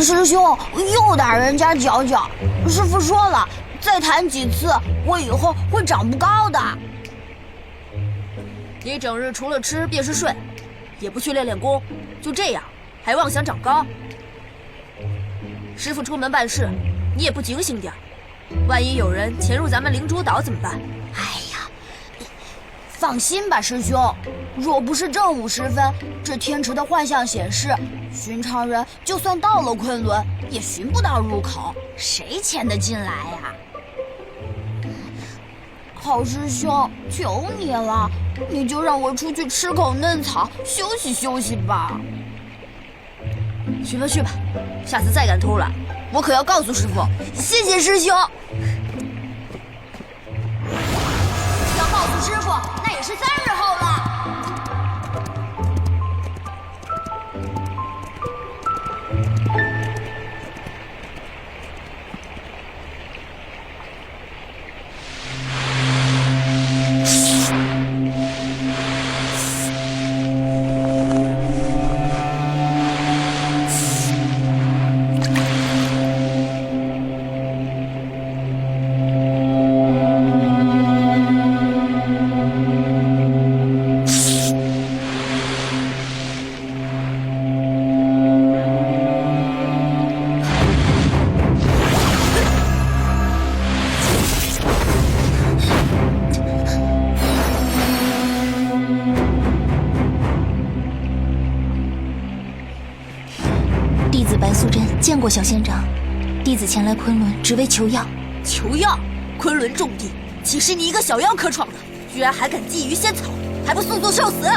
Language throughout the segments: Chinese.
师兄又打人家脚脚。师傅说了，再弹几次，我以后会长不高的。你整日除了吃便是睡，也不去练练功，就这样还妄想长高？师傅出门办事，你也不警醒点万一有人潜入咱们灵珠岛怎么办？哎呀，放心吧，师兄，若不是正午时分，这天池的幻象显示，寻常人就算到了昆仑，也寻不到入口，谁潜得进来呀？好师兄，求你了，你就让我出去吃口嫩草，休息休息吧。去吧去吧，下次再敢偷懒，我可要告诉师傅。谢谢师兄。白素贞见过小仙长，弟子前来昆仑只为求药。求药？昆仑重地，岂是你一个小妖可闯的？居然还敢觊觎仙草，还不速速受死！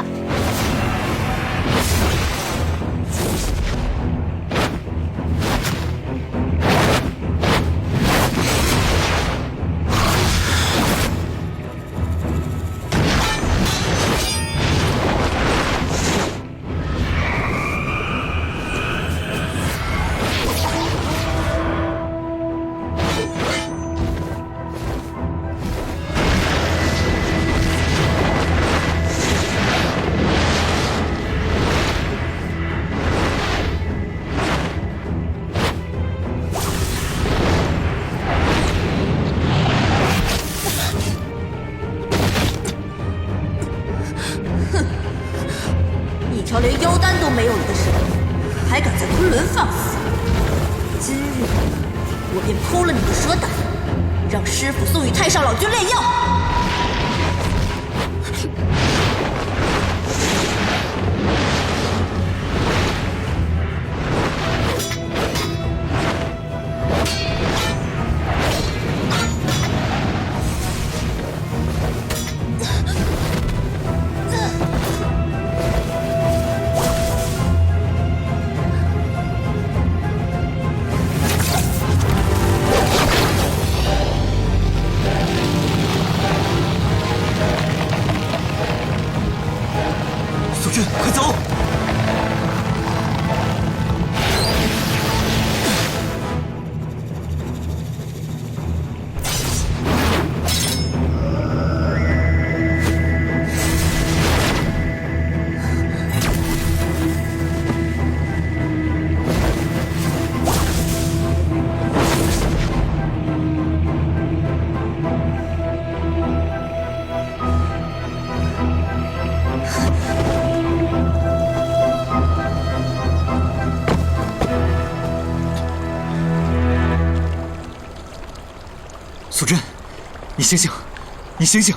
连妖丹都没有了的神，还敢在昆仑放肆！今日我便剖了你的蛇胆，让师傅送与太上老君炼药。小珍，你醒醒，你醒醒。